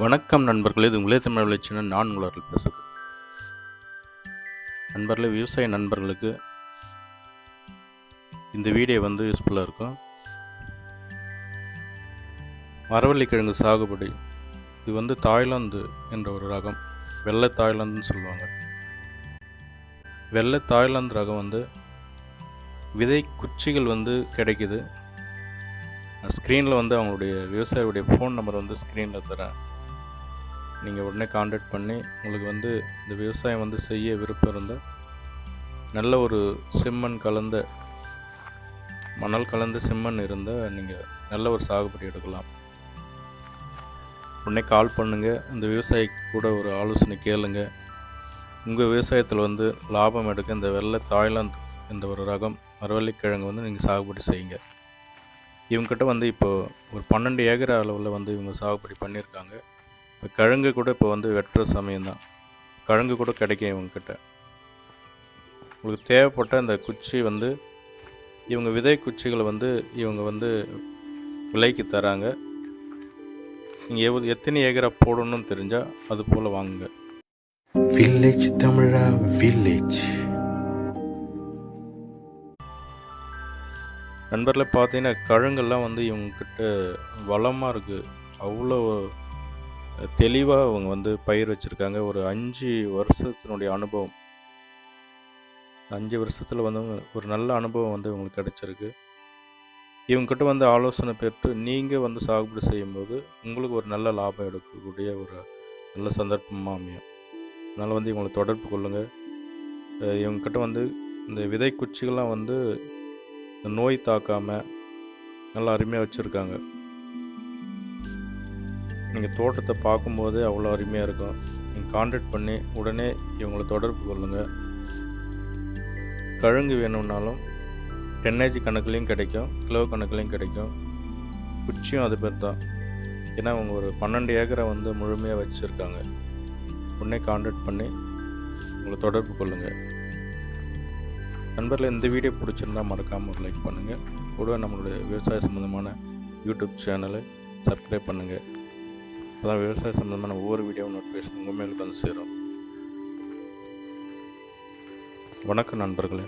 வணக்கம் நண்பர்களே இது உங்களே தமிழ் விளைச்சின நான் உங்களர்கள் பேசுது நண்பர்களே விவசாய நண்பர்களுக்கு இந்த வீடியோ வந்து யூஸ்ஃபுல்லாக இருக்கும். மரவள்ளிக்கிழங்கு சாகுபடி. இது வந்து தாய்லாந்து என்ற ஒரு ரகம். வெள்ளை தாய்லாந்துன்னு சொல்லுவாங்க. வெள்ளை தாய்லாந்து ரகம் வந்து விதை குச்சிகள் வந்து கிடைக்குது. ஸ்க்ரீனில் வந்து அவங்களுடைய விவசாயியுடைய ஃபோன் நம்பர் வந்து ஸ்க்ரீனில் தரேன். நீங்கள் உடனே காண்டாக்ட் பண்ணி உங்களுக்கு வந்து இந்த விவசாயம் வந்து செய்ய விருப்பம் இருந்தால் நல்ல ஒரு செம்மண் கலந்த மணல் கலந்த செம்மண் இருந்தால் நீங்கள் நல்ல ஒரு சாகுபடி எடுக்கலாம். உடனே கால் பண்ணுங்கள் இந்த விவசாயி கூட ஒரு ஆலோசனை கேளுங்க. உங்கள் விவசாயத்தில் வந்து லாபம் எடுக்க இந்த வெள்ளை தாய்லாந்து இந்த ஒரு ரகம் மரவள்ளிக்கிழங்கு வந்து நீங்கள் சாகுபடி செய்யுங்க. இவங்ககிட்ட வந்து இப்போது ஒரு பன்னெண்டு ஏக்கர் அளவில் வந்து இவங்க சாகுபடி பண்ணியிருக்காங்க. இப்போ கிழங்கு கூட இப்போ வந்து வெட்டுற சமயம் தான் கிழங்கு கூட கிடைக்கும் இவங்கக்கிட்ட உங்களுக்கு தேவைப்பட்ட அந்த குச்சி வந்து இவங்க விதை குச்சிகளை வந்து இவங்க வந்து விலைக்கு தராங்க. நீங்கள் எவ்வளோ எத்தனை ஏக்கரா போடணும்னு தெரிஞ்சால் அது போல் வாங்குங்க. வில்லேஜ் தமிழா வில்லேஜ் நண்பரில் பார்த்தீங்கன்னா கிழங்கெல்லாம் வந்து இவங்கக்கிட்ட வளமாக இருக்குது அவ்வளோ தெளிவாக அவங்க வந்து பயிர் வச்சுருக்காங்க. ஒரு அஞ்சு வருஷத்தினுடைய அனுபவம். அஞ்சு வருஷத்தில் வந்து ஒரு நல்ல அனுபவம் வந்து இவங்களுக்கு கிடச்சிருக்கு. இவங்ககிட்ட வந்து ஆலோசனை பெற்று நீங்கள் வந்து சாகுபடி செய்யும்போது உங்களுக்கு ஒரு நல்ல லாபம் எடுக்கக்கூடிய ஒரு நல்ல சந்தர்ப்பமாக அமையும். அதனால் வந்து இவங்களை தொடர்பு கொள்ளுங்கள் இவங்ககிட்ட வந்து இந்த விதை குச்சிகள்லாம் வந்து நோய் தாக்காமல் நல்லா அருமையாக வச்சுருக்காங்க. நீங்கள் தோட்டத்தை பார்க்கும்போது அவ்வளோ அருமையாக இருக்கும். நீங்கள் காண்டாக்ட் பண்ணி உடனே இவங்களை தொடர்பு கொள்ளுங்கள் கழுங்கு வேணும்னாலும் டென்னேஜ் கணக்குலேயும் கிடைக்கும். கிலோ கணக்குலேயும் கிடைக்கும். குச்சியும் அது பேர் தான். ஏன்னா அவங்க ஒரு பன்னெண்டு ஏக்கரை வந்து முழுமையாக வச்சுருக்காங்க. உடனே காண்டாக்ட் பண்ணி உங்களை தொடர்பு கொள்ளுங்கள் நண்பரில் இந்த வீடியோ பிடிச்சிருந்தா மறக்காமல் ஒரு லைக் பண்ணுங்கள் கூட நம்மளுடைய விவசாய சம்மந்தமான யூடியூப் சேனலை சப்ஸ்கிரைப் பண்ணுங்கள் அதான் விவசாய சம்மந்தமான ஒவ்வொரு வீடியோ நோட்டிஃபிகேஷன் உங்கள் மேலுக்கு வந்து சேரும். வணக்கம் நண்பர்களே.